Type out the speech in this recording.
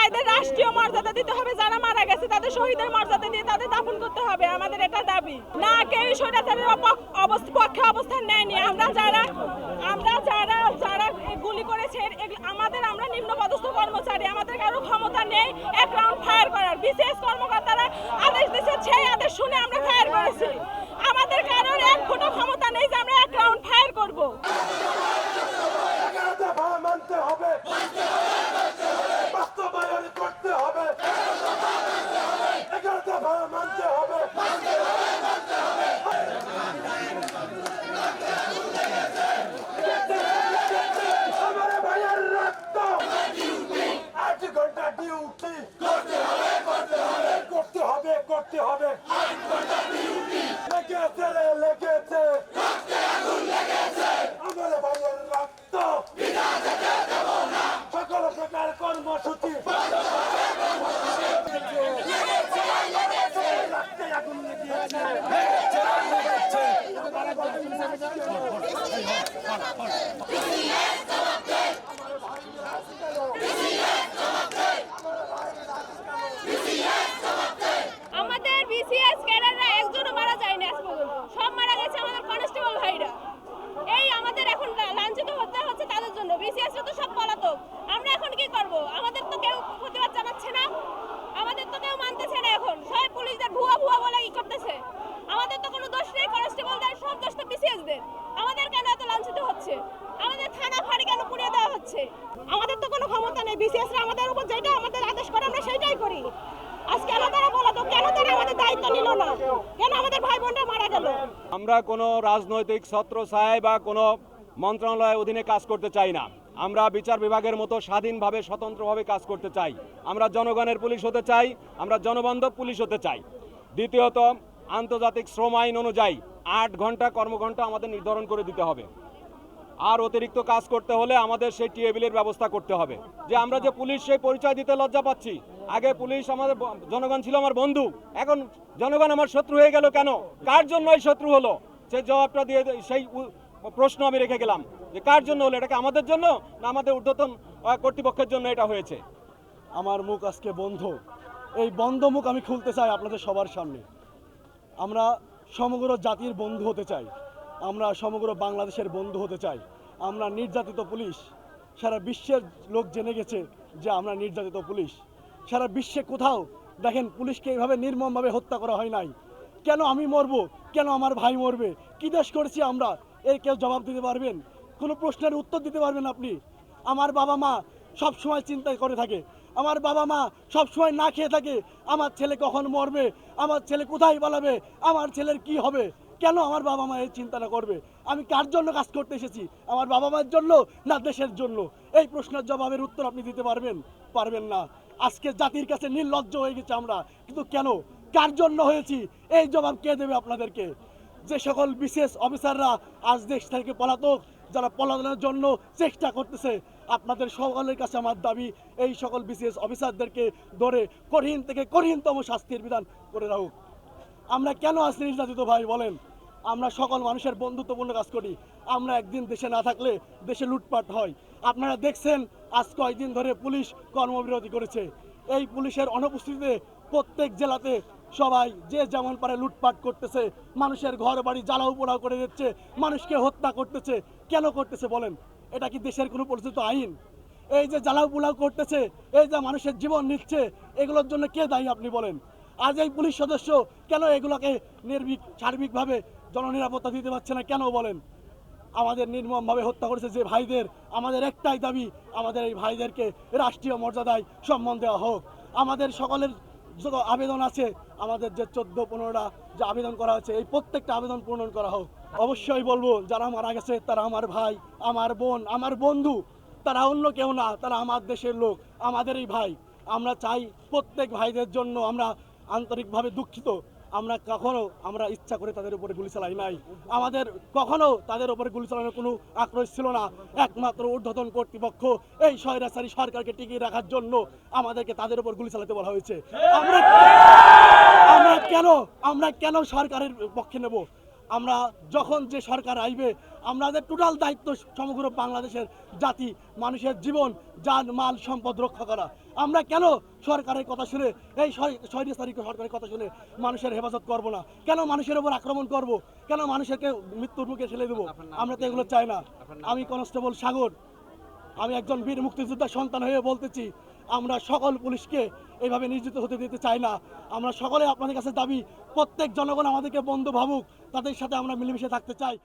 ভাইদের রাষ্ট্রীয় মর্যাদা দিতে হবে, যারা মারা গেছে তাদের শহীদের মর্যাদা দিয়ে তাদের দাফন করতে হবে, আমাদের এটা দাবি। না, কেউ স্বৈরাচারের পক্ষে অবস্থান নেয়নি। আমরা যারা আমরা যারা যারা গুলি করেছে আমাদের, আমরা নিম্ন পদস্থ কর্মচারী, আমাদের কারও ক্ষমতা নেই, এক রাউন্ড ফায়ার করার। বিশেষ কর্মকর্তারা আদেশ দিচ্ছে, সেই আদেশ শুনে আমরা ফায়ার করেছি আমাদের কারোর এক ফোঁটা ক্ষমতা নেই যে আমরা এক রাউন্ড ফায়ার করব এগারোটা ভাড়া মানতে হবে বাস্তবায়ন করতে হবে এগারোটা ভাড়া মানতে হবে আমার ভাইয়ের রক্ত আট ঘণ্টা ডিউটি করতে হবে করতে হবে করতে হবে। লেগে আছে লেগেছে আমার ভাইয়ের রক্ত সকল প্রকার কর্মসূচি রক্তে আগুন লেগেছে আমাদের বিসিএস ক্যাডাররা একজনও মারা যায়নি আজ পর্যন্ত সব মারা গেছে আমাদের কনস্টেবল ভাইরা এই আমাদের এখন লা- লাঞ্ছিত হতে হচ্ছে তাদের জন্য বিসিএস তো সব পলাতক আমরা এখন কি করব আমাদের তো কেউ প্রতিবাদ জানাচ্ছে না আমাদের তো কেউ মানতেছে না এখন সব পুলিশদের ভুয়া ভুয়া বলে ই করতেছে আমাদের তো কোনো দোষ নেই কনস্টেবলদের সব দোষ তো বিসিএসদের আমাদের কেন এত লাঞ্ছিত হচ্ছে আমাদের থানা ফাঁড়ি কেন পুড়িয়ে দেওয়া হচ্ছে আমাদের তো আমাদের উপর যেটা আমাদের আদেশ করে, আমরা সেটাই করি। বলো তো, কেন তারা আমাদের দায়িত্ব নিল না? কেন আমাদের ভাই বোনরা মারা গেল? আমরা কোনো রাজনৈতিক ছত্রছায়ায় বা কোনো মন্ত্রণালয়ের অধীনে কাজ করতে চাই না। আমরা বিচার বিভাগের মতো স্বাধীনভাবে, স্বতন্ত্রভাবে কাজ করতে চাই। আমরা জনগণের পুলিশ হতে চাই, আমরা জনবান্ধব পুলিশ হতে চাই। দ্বিতীয়ত, আন্তর্জাতিক শ্রম আইন অনুযায়ী আট ঘণ্টা কর্মঘণ্টা আমাদের নির্ধারণ করে দিতে হবে। আর অতিরিক্ত কাজ করতে হলে আমাদের সেই টিএবিলের ব্যবস্থা করতে হবে। যে আমরা যে পুলিশ, সেই পরিচয় দিতে লজ্জা পাচ্ছি। আগে পুলিশ আমাদের জনগণ ছিল আমার বন্ধু। এখন জনগণ আমার শত্রু হয়ে গেল কেন? কার জন্য এই শত্রু হলো? সে জবাবটা দিয়ে সেই প্রশ্ন আমি রেখে গেলাম। যে কার জন্য হলো? এটাকে আমাদের জন্য না আমাদের ঊর্ধ্বতন কর্তৃপক্ষের জন্য এটা হয়েছে? আমার মুখ আজকে বন্ধ। এই বন্ধ মুখ আমি খুলতে চাই আপনাদের সবার সামনে। আমরা সমগ্র জাতির বন্ধু হতে চাই। আমরা সমগ্র বাংলাদেশের বন্ধু হতে চাই। আমরা নির্যাতিত পুলিশ। সারা বিশ্বের লোক জেনে গেছে যে আমরা নির্যাতিত পুলিশ। সারা বিশ্বে কোথাও দেখেন পুলিশকে এইভাবে নির্মমভাবে হত্যা করা হয় নাই। কেন আমি মরবো? কেন আমার ভাই মরবে? কি দেশ করেছি আমরা? এর কেউ জবাব দিতে পারবেন? কোনো প্রশ্নের উত্তর দিতে পারবেন আপনি? আমার বাবা মা সব সময় চিন্তা করে থাকে। আমার বাবা মা সব সময় না খেয়ে থাকে, আমার ছেলে কখন মরবে? আমার ছেলে কোথায় পালাবে? আমার ছেলের কি হবে? কেন আমার বাবা মা এই চিন্তাটা করবে? আমি কার জন্য কাজ করতে এসেছি? আমার বাবা মায়ের জন্য না দেশের জন্য? এই প্রশ্নের জবাবের উত্তর আপনি দিতে পারবেন? পারবেন না। আজকে জাতির কাছে নির্লজ্জ হয়ে গেছে আমরা। কিন্তু কেন? কার জন্য হয়েছি? এই জবাব কে দেবে আপনাদেরকে? যে সকল বিশেষ অফিসাররা আজ দেশ থেকে পলাতক, যারা পলাতনের জন্য চেষ্টা করতেছে, আপনাদের সকলের কাছে আমার দাবি, এই সকল বিশেষ অফিসারদেরকে ধরে কঠিন থেকে কঠিনতম শাস্তির বিধান করে রাখুক। আমরা কেন আজ নির্যাতিত ভাই বলেন? আমরা সকল মানুষের বন্ধুত্বপূর্ণ কাজ করি। আমরা একদিন দেশে না থাকলে দেশে লুটপাট হয়। আপনারা দেখছেন, আজ কয়েকদিন ধরে পুলিশ কর্মবিরতি করেছে। এই পুলিশের অনুপস্থিতিতে প্রত্যেক জেলাতে সবাই যে যেমন পারে লুটপাট করতেছে, মানুষের ঘর বাড়ি জ্বালাও পোড়াও করে দিচ্ছে, মানুষকে হত্যা করতেছে, কেন করতেছে বলেন? এটা কি দেশের কোনো পরিচিত আইন? এই যে জ্বালাও পোড়াও করতেছে, এই যে মানুষের জীবন নিচ্ছে, এগুলোর জন্য কে দায়ী আপনি বলেন? আজ এই পুলিশ সদস্য কেন এগুলোকে নির্বিক সার্বিকভাবে জননিরাপত্তা দিতে পারছে না, কেন বলেন? আমাদের নির্মমভাবে হত্যা করেছে যে ভাইদের, আমাদের একটাই দাবি, আমাদের এই ভাইদেরকে রাষ্ট্রীয় মর্যাদায় সম্মান দেওয়া হোক। আমাদের সকলের যত আবেদন আছে, আমাদের যে চোদ্দ, পনেরোটা যে আবেদন করা হয়েছে, এই প্রত্যেকটা আবেদন পূরণ করা হোক। অবশ্যই বলব, যারা মারা গেছে, তারা আমার ভাই, আমার বোন, আমার বন্ধু, তারা অন্য কেউ না, তারা আমার দেশের লোক, আমাদেরই ভাই। আমরা চাই প্রত্যেক ভাইদের জন্য আমরা আন্তরিকভাবে দুঃখিত। আমরা কখনো, আমরা ইচ্ছা করে তাদের উপরে গুলি চালাই নাই। আমাদের কখনো তাদের উপরে গুলি চালানোর কোনো আক্রোশ ছিল না। একমাত্র ঊর্ধ্বতন কর্তৃপক্ষ এই স্বৈরাচারী সরকারকে টিকিয়ে রাখার জন্য আমাদেরকে তাদের উপর গুলি চালাতে বলা হয়েছে। আমরা আমরা কেন আমরা কেন সরকারের পক্ষে নেব? আমরা যখন যে সরকার আইবে আমাদের টোটাল দায়িত্ব সমগ্র বাংলাদেশের জাতি মানুষের জীবন যান মাল সম্পদ রক্ষা করা। আমরা কেন সরকারের কথা শুনে এই ছয় তারিখ সরকারের কথা শুনে মানুষের হেফাজত করব না? কেন মানুষের ওপর আক্রমণ করব? কেন মানুষকে মৃত্যুর মুখে ফেলে দেবো? আমরা তো এগুলো চাই না। আমি কনস্টেবল সাগর। আমি একজন বীর মুক্তিযোদ্ধার সন্তান হয়ে বলতেছি, আমরা সকল পুলিশকে এইভাবে নিয়োজিত হতে দিতে চাই না। আমরা সকলে আপনাদের কাছে দাবি, প্রত্যেক জনগণ আমাদেরকে বন্ধু ভাবুক, তাদের সাথে আমরা মিলেমিশে থাকতে চাই।